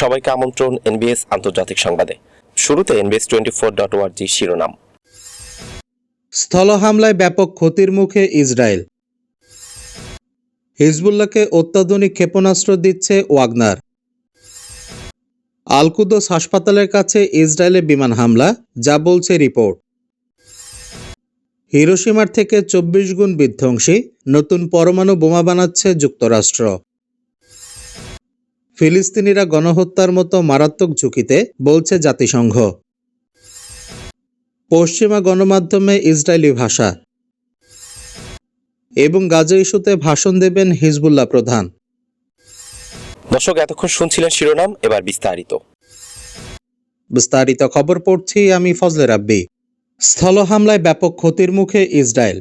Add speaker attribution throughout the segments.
Speaker 1: সবাইকে আমন্ত্রণ এনবিএস আন্তর্জাতিক সংবাদে। শুরুতে এনবিএস টোয়েন্টি ফোর ডট ওয়ার্জি শিরোনাম।
Speaker 2: স্থল হামলায় ব্যাপক ক্ষতির মুখে ইসরায়েল। হিজবুল্লাহকে অত্যাধুনিক ক্ষেপণাস্ত্র দিচ্ছে ওয়াগনার। আলকুদোস হাসপাতালের কাছে ইসরায়েলের বিমান হামলা, যা বলছে রিপোর্ট। হিরোসীমার থেকে চব্বিশ গুণ বিধ্বংসী, নতুন পরমাণু বোমা বানাচ্ছে যুক্তরাষ্ট্র। ফিলিস্তিনিরা গণহত্যার মতো মারাত্মক ঝুঁকিতে বলছে জাতিসংঘ। পশ্চিমা গণমাধ্যমে ইসরায়েলি ভাষা। এবং গাজা ইস্যুতে ভাষণ দেবেন হিজবুল্লাহ প্রধান।
Speaker 1: দর্শক এতক্ষণ শুনছিলেন শিরোনাম এবার বিস্তারিত।
Speaker 2: বিস্তারিত খবর পড়ছি আমি ফজলে রাব্বি। স্থল হামলায় ব্যাপক ক্ষতির মুখে ইসরায়েল।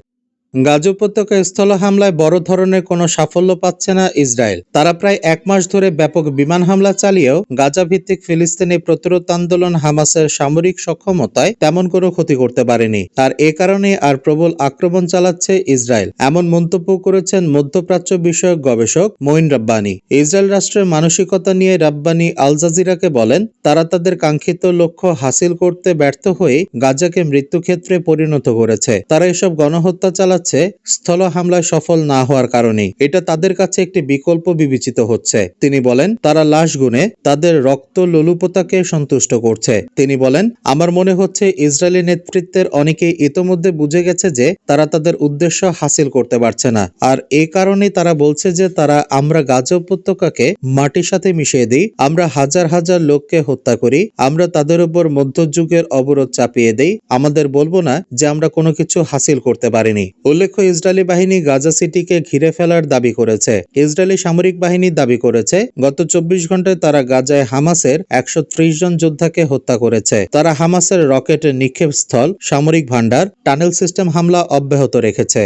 Speaker 2: গাজা উপত্যকায় স্থল হামলায় বড় ধরনের কোনো সাফল্য পাচ্ছে না ইসরায়েল। তারা প্রায় এক মাস ধরে ব্যাপক বিমান হামলা চালিয়েও গাজা ভিত্তিক ফিলিস্তিনি প্রতিরোধ আন্দোলন হামাসের সামরিক সক্ষমতায় তেমন কোনো ক্ষতি করতে পারেনি। আর এ কারণে আর প্রবল আক্রমণ চালাচ্ছে ইসরায়েল। এমন মন্তব্য করেছেন মধ্যপ্রাচ্য বিষয়ক গবেষক মঈন রাব্বানি। ইসরায়েল রাষ্ট্রের মানসিকতা নিয়ে রাব্বানি আল জাজিরাকে বলেন, তারা তাদের কাঙ্ক্ষিত লক্ষ্য হাসিল করতে ব্যর্থ হয়ে গাজাকে মৃত্যুক্ষেত্রে পরিণত করেছে। তারা এসব গণহত্যা চালাচ্ছে স্থল হামলায় সফল না হওয়ার কারণে এটা তাদের কাছে একটি বিকল্প বিবেচিত হচ্ছে। তিনি বলেন, তারা লাশ গুনে তাদের রক্ত লোলুপতাকে সন্তুষ্ট করছে। তিনি বলেন, আমার মনে হচ্ছে ইসরায়েলি নেতৃত্বের অনেকেই ইতোমধ্যে বুঝে গেছে যে তারা তাদের উদ্দেশ্য হাসিল করতে পারছে না। আর এ কারণে তারা বলছে যে তারা, আমরা গাজা উপত্যকাকে মাটির সাথে মিশিয়ে দিই, আমরা হাজার হাজার লোককে হত্যা করি, আমরা তাদের উপর মধ্যযুগের অবরোধ চাপিয়ে দেই, আমাদের বলব না যে আমরা কোনো কিছু হাসিল করতে পারিনি। উল্লেখ্য, ইসরায়েলি বাহিনী গাজা সিটিকে ঘিরে ফেলার দাবি করেছে। ইসরায়েলি সামরিক বাহিনী দাবি করেছে, গত চব্বিশ ঘন্টায় তারা গাজায় হামাসের একশো ত্রিশ জন যোদ্ধাকে হত্যা করেছে। তারা হামাসের রকেট নিক্ষেপ স্থল, সামরিক ভান্ডার টানেল সিস্টেম হামলা অব্যাহত রেখেছে।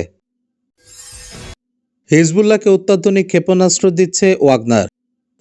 Speaker 2: হিজবুল্লাহকে অত্যাধুনিক ক্ষেপণাস্ত্র দিচ্ছে ওয়াগনার।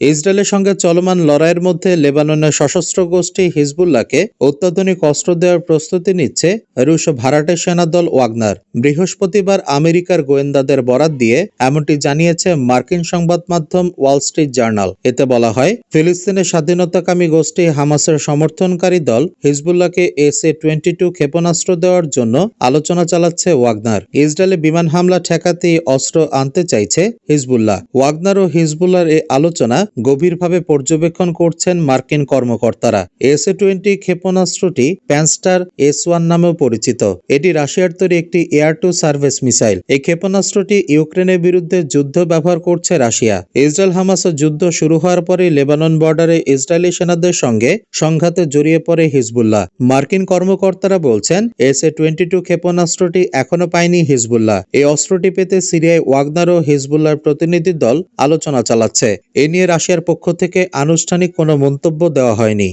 Speaker 2: ইসরায়েলের সঙ্গে চলমান লড়াইয়ের মধ্যে লেবাননের সশস্ত্র গোষ্ঠী হিজবুল্লাহকে অত্যাধুনিক অস্ত্র দেওয়ার প্রস্তুতি নিচ্ছে রুশ ভাড়াটে সেনাদল ওয়াগনার। বৃহস্পতিবার আমেরিকার গোয়েন্দাদের বরাত দিয়ে এমনটি জানিয়েছে মার্কিন সংবাদ মাধ্যম ওয়াল স্ট্রিট জার্নাল। এতে বলা হয়, ফিলিস্তিনের স্বাধীনতাকামী গোষ্ঠী হামাসের সমর্থনকারী দল হিজবুল্লাহকে এস এ টোয়েন্টি টু ক্ষেপণাস্ত্র দেওয়ার জন্য আলোচনা চালাচ্ছে ওয়াগনার। ইসরায়েলে বিমান হামলা ঠেকাতে অস্ত্র আনতে চাইছে হিজবুল্লাহ। ওয়াগনার ও হিজবুল্লাহর এই আলোচনা গভীরভাবে পর্যবেক্ষণ করছেন মার্কিন কর্মকর্তারা। এস এ টোয়েন্টি ক্ষেপণাস্ত্রটি প্যানস্টার এস ওয়ান নামেও পরিচিত। এটি রাশিয়ার তৈরি একটি এয়ার টু সার্ভিস মিসাইল। এই ক্ষেপণাস্ত্রটি ইউক্রেনের বিরুদ্ধে যুদ্ধ ব্যবহার করছে রাশিয়া। ইসরায়েল হামাস যুদ্ধ শুরু হওয়ার পরে লেবানন বর্ডারে ইসরায়েলি সেনাদের সঙ্গে সংঘাতে জড়িয়ে পড়ে হিজবুল্লাহ। মার্কিন কর্মকর্তারা বলছেন, এস এ টোয়েন্টি টু ক্ষেপণাস্ত্রটি এখনও পায়নি হিজবুল্লাহ। এই অস্ত্রটি পেতে সিরিয়ায় ওয়াগনার ও হিজবুল্লাহর প্রতিনিধি দল আলোচনা চালাচ্ছে। এ নিয়ে রাশিয়ার পক্ষ থেকে আনুষ্ঠানিক কোনো মন্তব্য দেওয়া হয়নি।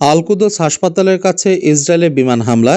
Speaker 2: আলকুদোস হাসপাতালের কাছে ইসরায়েলের বিমান হামলা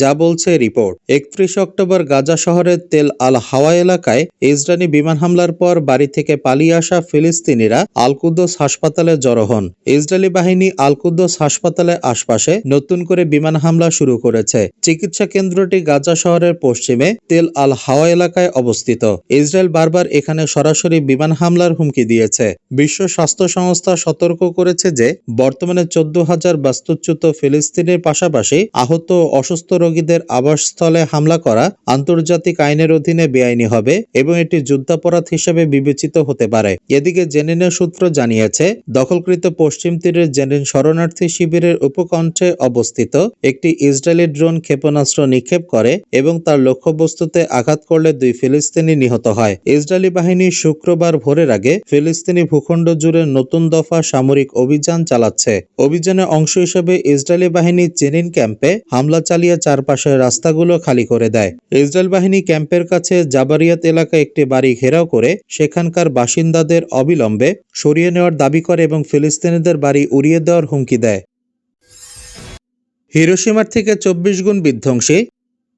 Speaker 2: যা বলছে রিপোর্ট। একত্রিশ অক্টোবর গাজা শহরের তেল আল হাওয়া এলাকায় ইসরায়েলি বিমান হামলার পর বাড়ি থেকে পালিয়ে আসা ফিলিস্তিনিরা আলকুদ্দোস হাসপাতালে জড়ো হন। ইসরায়েলি বাহিনী আলকুদ্দোস হাসপাতালের আশপাশে নতুন করে বিমান হামলা শুরু করেছে। চিকিৎসা কেন্দ্রটি গাজা শহরের পশ্চিমে তেল আল হাওয়া এলাকায় অবস্থিত। ইসরায়েল বারবার এখানে সরাসরি বিমান হামলার হুমকি দিয়েছে। বিশ্ব স্বাস্থ্য সংস্থা সতর্ক করেছে যে, বর্তমানে চোদ্দ হাজার বাস্তুচ্যুত ফিলিস্তিনের পাশাপাশি আহত অসুস্থ রোগীদের আবাসস্থলে হামলা করা আন্তর্জাতিক আইনের অধীনে বেআইনি হবে এবং এটি যুদ্ধাপরাধ হিসেবে বিবেচিত হতে পারে। এদিকে জেনিনের সূত্র জানিয়েছে, দখলকৃত পশ্চিম তীরের জেনিন শরণার্থী শিবিরের উপকণ্ঠে অবস্থিত একটি ইসরায়েলি ড্রোন ক্ষেপণাস্ত্র নিক্ষেপ করে এবং তার লক্ষ্যবস্তুতে আঘাত করলে দুই ফিলিস্তিনি নিহত হয়। ইসরায়েলি বাহিনী শুক্রবার ভোরের আগে ফিলিস্তিনি ভূখণ্ড জুড়ে নতুন দফা সামরিক অভিযান চালাচ্ছে। অভিযানের অংশ হিসেবে ইসরায়েলি বাহিনী জেনিন ক্যাম্পে হামলা চালিয়ে চারপাশের রাস্তাগুলো খালি করে দেয়। ইসরায়েল বাহিনী ক্যাম্পের কাছে জাবারিয়াত এলাকায় একটি বাড়ি ঘেরাও করে সেখানকার বাসিন্দাদের অবিলম্বে সরিয়ে নেওয়ার দাবি করে এবং ফিলিস্তিনিদের বাড়ি উড়িয়ে দেওয়ার হুমকি দেয়। হিরোসীমার থেকে চব্বিশ গুণ বিধ্বংসী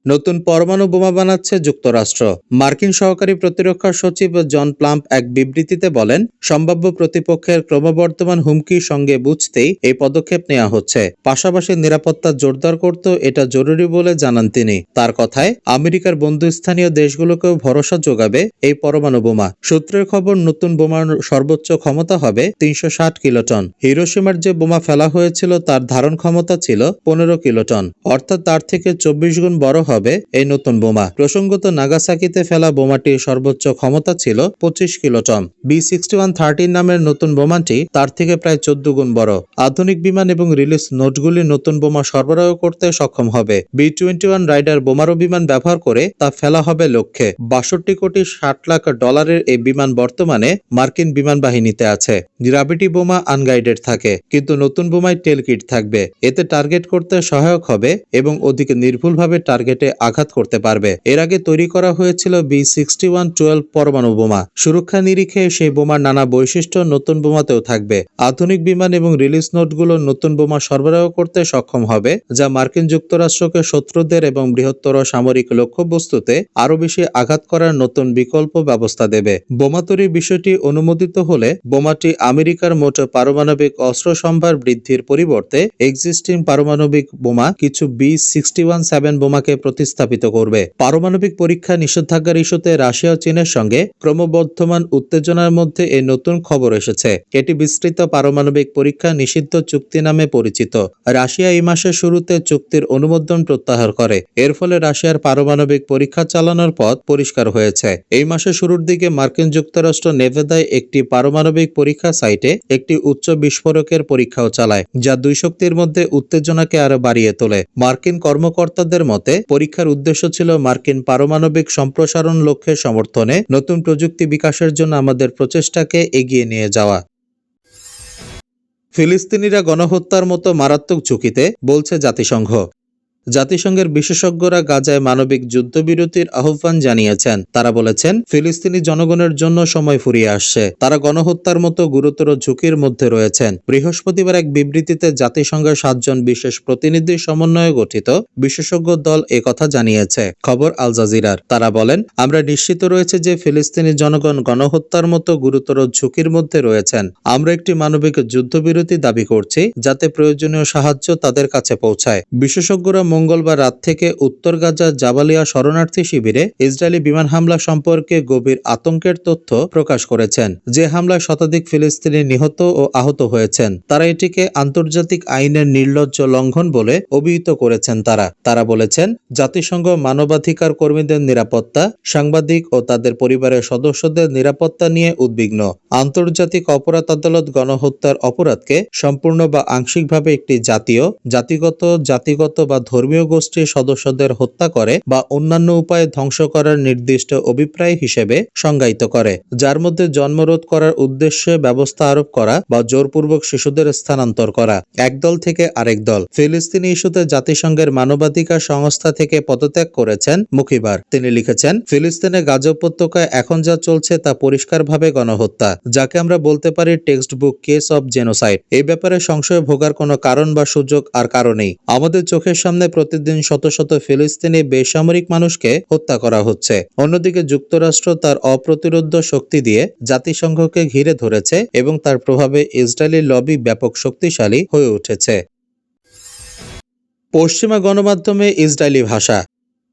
Speaker 2: নতুন পরমাণু বোমা বানাচ্ছে যুক্তরাষ্ট্র। মার্কিন সহকারী প্রতিরক্ষা সচিব জন প্লাম্প এক বিবৃতিতে বলেন, সম্ভাব্য প্রতিপক্ষের ক্রমবর্ধমান হুমকির সঙ্গে বুঝতেই এই পদক্ষেপ নেওয়া হচ্ছে। পাশাপাশি নিরাপত্তা জোরদার করতেও এটা জরুরি বলে জানান তিনি। তার কথায়, আমেরিকার বন্ধুস্থানীয় দেশগুলোকেও ভরসা যোগাবে এই পরমাণু বোমা। সূত্রের খবর, নতুন বোমার সর্বোচ্চ ক্ষমতা হবে তিনশো ষাট কিলোটন। হিরোসীমার যে বোমা ফেলা হয়েছিল তার ধারণ ক্ষমতা ছিল পনেরো কিলোটন। অর্থাৎ তার থেকে চব্বিশ গুণ বড় হবে এই নতুন বোমা। প্রসঙ্গত, নাগাসাকিতে ফেলা বোমাটির সর্বোচ্চ ক্ষমতা ছিল পঁচিশ kiloton. B sixty one thirteen নামের নতুন বোমাটি তার থেকে প্রায় চোদ্দ গুণ বড়। আধুনিক বিমান এবং রিলিজ নোটগুলি নতুন বোমা সরবরাহ করতে সক্ষম হবে। বি টোয়েন্টি ওয়ান রাইডার বোমারু বিমান ব্যবহার করে তা ফেলা হবে লক্ষ্যে। বাষট্টি কোটি ষাট লাখ ডলারের এই বিমান বর্তমানে মার্কিন বিমান বাহিনীতে আছে। গ্রাভিটি বোমা আনগাইডেড থাকে, কিন্তু নতুন বোমায় টেল কিট থাকবে। এতে টার্গেট করতে সহায়ক হবে এবং অধিক নির্ভুলভাবে টার্গেটে আঘাত করতে পারবে। এর আগে তৈরি করা হয়েছিল বি সিক্সটি ওয়ান টুয়েলভ পরমাণু বোমা। সুরক্ষা নিরিখে সেই বোমার নানা বৈশিষ্ট্য নতুন বোমাতেও থাকবে। আধুনিক বিমান এবং রিলিজ নোটগুলো নতুন বোমা সরবরাহ করতে সক্ষম হবে, যা মার্কিন যুক্তরাষ্ট্রকে শত্রুদের এবং বৃহত্তর সামরিক লক্ষ্যবস্তুতে আরও বেশি আঘাত করার নতুন বিকল্প ব্যবস্থা দেবে। বোমা তৈরির বিষয়টি অনুমোদিত হলে বোমাটি আমেরিকার মোট পারমাণবিক অস্ত্র সম্ভার বৃদ্ধির পরিবর্তে এক্সিস্টিং পারমাণবিক বোমা, কিছু বি সিক্সটি ওয়ান সেভেন বোমাকে প্রতিস্থাপিত করবে। পারমাণবিক পরীক্ষা নিষেধাজ্ঞার ইস্যুতে রাশিয়া ও চীনের সঙ্গে ক্রমবর্ধমান উত্তেজনার মধ্যে এই নতুন খবর এসেছে। এটি বিস্তৃত পারমাণবিক পরীক্ষা নিষিদ্ধ চুক্তি নামে পরিচিত। রাশিয়া এই মাসের শুরুতে চুক্তির অনুমোদন প্রত্যাহার করে। এর ফলে রাশিয়ার পারমাণবিক পরীক্ষা চালানোর পথ পরিষ্কার হয়েছে। এই মাসের শুরুর দিকে মার্কিন যুক্তরাষ্ট্র নেভেদায় একটি পারমাণবিক পরীক্ষা সাইটে একটি উচ্চ বিস্ফোরকের পরীক্ষাও চালায়, যা দুই শক্তির মধ্যে উত্তেজনাকে আরও বাড়িয়ে তোলে। মার্কিন কর্মকর্তাদের মতে পরীক্ষার উদ্দেশ্য ছিল মার্কিন পারমাণবিক সম্প্রসারণ লক্ষ্যের সমর্থনে নতুন প্রযুক্তি বিকাশের জন্য আমাদের প্রচেষ্টাকে এগিয়ে নিয়ে যাওয়া। ফিলিস্তিনিরা গণহত্যার মতো মারাত্মক ঝুঁকিতে বলছে জাতিসংঘ। জাতিসংঘের বিশেষজ্ঞরা গাজায় মানবিক যুদ্ধবিরতির আহ্বান জানিয়েছেন। তারা বলেছেন, ফিলিস্তিনি জনগণের জন্য সময় ফুরিয়ে আসছে। তারা গণহত্যার মতো গুরুতর ঝুঁকির মধ্যে রয়েছেন। বৃহস্পতিবার এক বিবৃতিতে জাতিসংঘের সাতজন বিশেষ প্রতিনিধির সমন্বয়ে গঠিত বিশেষজ্ঞ দল কথা জানিয়েছে। খবর আল জাজিরার। তারা বলেন, আমরা নিশ্চিত রয়েছে যে ফিলিস্তিনি জনগণ গণহত্যার মতো গুরুতর ঝুঁকির মধ্যে রয়েছেন। আমরা একটি মানবিক যুদ্ধবিরতি দাবি করছি, যাতে প্রয়োজনীয় সাহায্য তাদের কাছে পৌঁছায়। বিশেষজ্ঞরা মঙ্গলবার রাত থেকে উত্তর গাজার জাবালিয়া শরণার্থী শিবিরে ইসরায়েলি বিমান হামলা সম্পর্কে গভীর আতঙ্কের তথ্য প্রকাশ করেছেন। যে হামলায় শতাধিক ফিলিস্তিনি নিহত ও আহত হয়েছেন, তারা এটিকে আন্তর্জাতিক আইনের নির্লজ্জ লঙ্ঘন বলে অভিহিত করেছেন তারা। তারা বলেছেন, জাতিসংঘ মানবাধিকার কর্মীদের নিরাপত্তা, সাংবাদিক ও তাদের পরিবারের সদস্যদের নিরাপত্তা নিয়ে উদ্বিগ্ন। আন্তর্জাতিক অপরাধ আদালত গণহত্যার অপরাধকে সম্পূর্ণ বা আংশিকভাবে একটি জাতীয়, জাতিগত জাতিগত বা ধর্মীয় গোষ্ঠীর সদস্যদের হত্যা করে বা অন্যান্য উপায়ে ধ্বংস করার নির্দিষ্ট অভিপ্রায় হিসেবে সংজ্ঞায়িত করে, যার মধ্যে জন্মরোধ করার উদ্দেশ্যে ব্যবস্থা আরোপ করা বা জোরপূর্বক শিশুদের স্থানান্তর করা এক দল থেকে আরেক দল। ফিলিস্তিনি ইস্যুতে জাতিসংঘের মানবাধিকার সংস্থা থেকে পদত্যাগ করেছেন মুখিবার। তিনি লিখেছেন ফিলিস্তিনের গাজা উপত্যকায় এখন যা চলছে তা পরিষ্কারভাবে গণহত্যা, যাকে আমরা বলতে পারি textbook case of genocide. এই ব্যাপারে সংশয় ভোগার কোনো কারণ বা সুযোগ আর কারণেই। আমাদের চোখের সামনে প্রতিদিন শত শত ফিলিস্তিনি বেসামরিক মানুষকে হত্যা করা হচ্ছে। অন্যদিকে যুক্তরাষ্ট্র তার অপ্রতিরোধ শক্তি দিয়ে জাতিসংঘকে ঘিরে ধরেছে এবং তার প্রভাবে ইসরায়েলি লবি ব্যাপক শক্তিশালী হয়ে উঠেছে। পশ্চিমা গণমাধ্যমে ইসরায়েলি ভাষা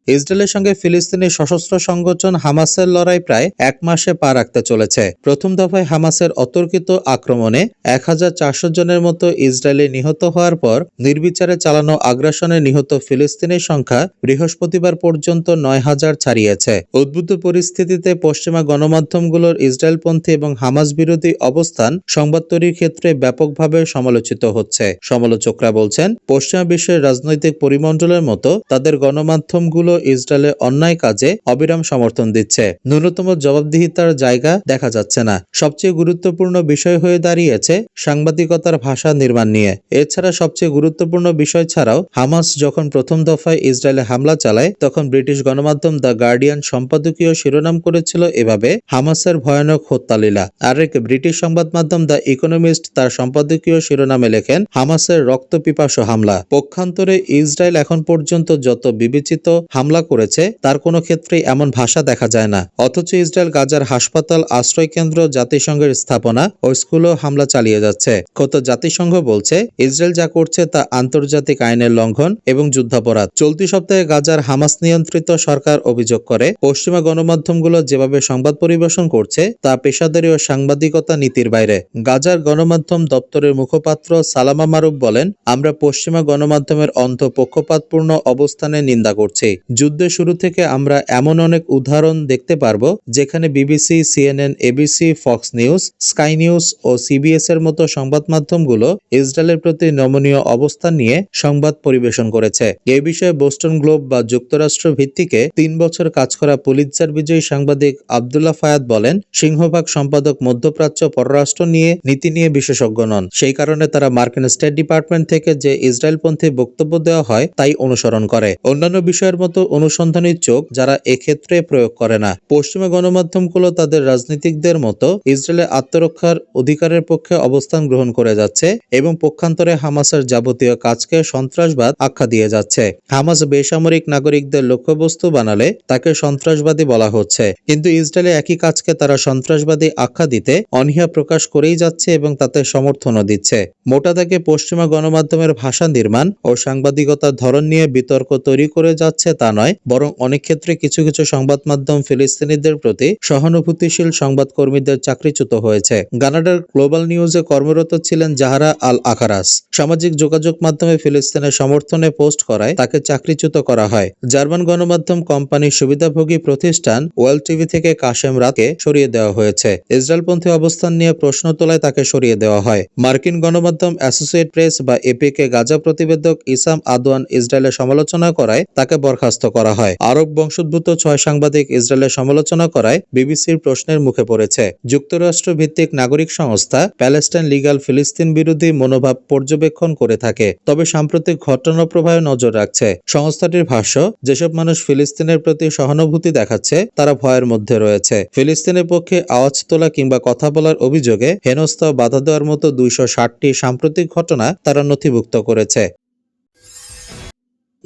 Speaker 2: ইসরায়েলের সঙ্গে ফিলিস্তিনি সশস্ত্র সংগঠন হামাসের লড়াই প্রায় এক মাসে পা রাখতে চলেছে। প্রথম দফায় হামাসের অতর্কিত আক্রমণে এক হাজার চারশো জনের মতো ইসরায়েলি নিহত হওয়ার পর নির্বিচারে চালানো আগ্রাসনে নিহত ফিলিস্তিনের সংখ্যা বৃহস্পতিবার পর্যন্ত নয় হাজার ছাড়িয়েছে। উদ্বুদ্ধ পরিস্থিতিতে পশ্চিমা গণমাধ্যমগুলোর ইসরায়েলপন্থী এবং হামাস বিরোধী অবস্থান সংবাদ তৈরির ক্ষেত্রে ব্যাপকভাবে সমালোচিত হচ্ছে। সমালোচকরা বলছেন, পশ্চিমা বিশ্বের রাজনৈতিক পরিমণ্ডলের মতো তাদের গণমাধ্যমগুলো ইসরায়েলের অন্যায় কাজে অবিরাম সমর্থন দিচ্ছে। ন্যূনতম জবাবদিহিতার জায়গা দেখা যাচ্ছে না। সবচেয়ে গুরুত্বপূর্ণ বিষয় হয়ে দাঁড়িয়েছে সাংবাদিকতার ভাষা নির্মাণ নিয়ে। এছাড়া সবচেয়ে গুরুত্বপূর্ণ বিষয় ছাড়াও হামাস যখন প্রথম দফায় ইসরায়েলে হামলা চালায়, তখন ব্রিটিশ গণমাধ্যম দ্য গার্ডিয়ান সম্পাদকীয় শিরোনাম করেছিল এভাবে, হামাসের ভয়ানক হত্যালীলা। আরেক ব্রিটিশ সংবাদ মাধ্যম দ্য ইকোনমিস্ট তার সম্পাদকীয় শিরোনামে লেখেন, হামাসের রক্ত পিপাসু হামলা। পক্ষান্তরে ইসরায়েল এখন পর্যন্ত যত বিবেচিত হামাস হামলা করেছে, তার কোনো ক্ষেত্রেই এমন ভাষা দেখা যায় না। অথচ ইসরায়েল গাজার হাসপাতাল আশ্রয়কেন্দ্র জাতিসংঘের স্থাপনা ও স্কুলও হামলা চালিয়ে যাচ্ছে। কত জাতিসংঘ বলছে, ইসরায়েল যা করছে তা আন্তর্জাতিক আইনের লঙ্ঘন এবং যুদ্ধাপরাধ। চলতি সপ্তাহে গাজার হামাস নিয়ন্ত্রিত সরকার অভিযোগ করে, পশ্চিমা গণমাধ্যমগুলো যেভাবে সংবাদ পরিবেশন করছে, তা পেশাদারি ও সাংবাদিকতা নীতির বাইরে। গাজার গণমাধ্যম দপ্তরের মুখপাত্র সালামা মারুফ বলেন, আমরা পশ্চিমা গণমাধ্যমের অন্ত পক্ষপাতপূর্ণ অবস্থানে নিন্দা করছি। যুদ্ধের শুরু থেকে আমরা এমন অনেক উদাহরণ দেখতে পারব, যেখানে BBC, CNN, ABC, Fox News, Sky News ও সিবিএস এর মতো সংবাদ মাধ্যমগুলো ইসরায়েলের প্রতি নমনীয় অবস্থান নিয়ে সংবাদ পরিবেশন করেছে। এ বিষয়ে বোস্টন গ্লোব বা যুক্তরাষ্ট্র ভিত্তিকে তিন বছর কাজ করা পুলিৎজার বিজয়ী সাংবাদিক আবদুল্লাহ ফায়াদ বলেন, সিংহভাগ সম্পাদক মধ্যপ্রাচ্য পররাষ্ট্র নিয়ে নীতি নিয়ে বিশেষজ্ঞ নন। সেই কারণে তারা মার্কিন স্টেট ডিপার্টমেন্ট থেকে যে ইসরায়েলপন্থী বক্তব্য দেওয়া হয়, তাই অনুসরণ করে। অন্যান্য বিষয়ের মতো অনুসন্ধানী চোখ যারা এক্ষেত্রে প্রয়োগ করে না। পশ্চিমা গণমাধ্যমগুলো তাদের রাজনীতিকদের মতো ইসরায়েলের আত্মরক্ষার অধিকারের পক্ষে অবস্থান গ্রহণ করে যাচ্ছে এবং পক্ষান্তরে হামাসের যাবতীয় কাজকে সন্ত্রাসবাদ আখ্যা দিয়ে যাচ্ছে। হামাস বেসামরিক নাগরিকদের লক্ষ্যবস্তু বানালে তাকে সন্ত্রাসবাদী বলা হচ্ছে। কিন্তু ইসরায়েলে একই কাজকে তারা সন্ত্রাসবাদী আখ্যা দিতে অনীহা প্রকাশ করেই যাচ্ছে এবং তাতে সমর্থনও দিচ্ছে। মোটা দাগে পশ্চিমা গণমাধ্যমের ভাষা নির্মাণ ও সাংবাদিকতার ধরন নিয়ে বিতর্ক তৈরি করে যাচ্ছে তা নয়, বরং অনেক ক্ষেত্রে কিছু কিছু সংবাদ মাধ্যম ফিলিস্তিনিদের প্রতি সহানুভূতিশীল সংবাদকর্মীদের চাকরিচ্যুত হয়েছে। কানাডার গ্লোবাল নিউজে কর্মরত ছিলেন জাহারা আল আকারাস সামাজিক যোগাযোগ মাধ্যমে ফিলিস্তিনের সমর্থনে পোস্ট করায় তাকে চাকরিচ্যুত করা হয়। জার্মান গণমাধ্যম কোম্পানির সুবিধাভোগী প্রতিষ্ঠান ওয়ার্ল্ড টিভি থেকে কাশেম রাতকে সরিয়ে দেওয়া হয়েছে। ইসরায়েলপন্থী অবস্থান নিয়ে প্রশ্ন তোলায় তাকে সরিয়ে দেওয়া হয়। মার্কিন গণমাধ্যম অ্যাসোসিয়েট প্রেস বা এপিকে গাজা প্রতিবেদক ইসাম আদওয়ান ইসরায়েলের সমালোচনা করায় তাকে বরখাস্ত করা হয়। আরব বংশোদ্ভূত ছয় সাংবাদিক ইসরায়েলের সমালোচনা করায় বিবিসির প্রশ্নের মুখে পড়েছে। যুক্তরাষ্ট্র ভিত্তিক নাগরিক সংস্থা প্যালেস্টাইন লিগাল ফিলিস্তিন বিরোধী মনোভাব পর্যবেক্ষণ করে থাকে, তবে সাম্প্রতিক ঘটনা প্রবাহে নজর রাখছে। সংস্থাটির ভাষ্য, যেসব মানুষ ফিলিস্তিনের প্রতি সহানুভূতি দেখাচ্ছে, তারা ভয়ের মধ্যে রয়েছে। ফিলিস্তিনের পক্ষে আওয়াজ তোলা কিংবা কথা বলার অভিযোগে হেনস্থা বাধা দেওয়ার মতো দুইশো ষাটটি সাম্প্রতিক ঘটনা তারা নথিভুক্ত করেছে।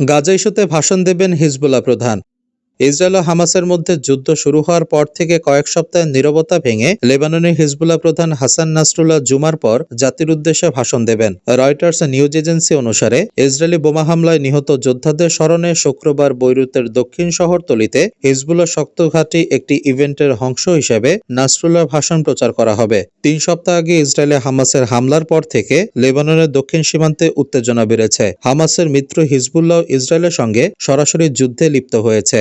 Speaker 2: গাজা ইস্যুতে ভাষণ দেবেন হিজবুল্লাহ প্রধান। ইসরায়েল ও হামাসের মধ্যে যুদ্ধ শুরু হওয়ার পর থেকে কয়েক সপ্তাহের নীরবতা ভেঙে লেবাননের হিজবুল্লাহ প্রধান হাসান নাসরুল্লাহ জুমার পর জাতির উদ্দেশ্যে ভাষণ দেবেন। রয়টার্স নিউজ এজেন্সি অনুসারে ইসরায়েলি বোমা হামলায় নিহত যোদ্ধাদের স্মরণে শুক্রবার বৈরুতের দক্ষিণ শহরতলিতে হিজবুল্লাহ শক্তঘাটি একটি ইভেন্টের অংশ হিসেবে নাসরুল্লাহ ভাষণ প্রচার করা হবে। তিন সপ্তাহ আগে ইসরায়েলে হামাসের হামলার পর থেকে লেবাননের দক্ষিণ সীমান্তে উত্তেজনা বেড়েছে। হামাসের মিত্র হিজবুল্লাহ ইসরায়েলের সঙ্গে সরাসরি যুদ্ধে লিপ্ত হয়েছে।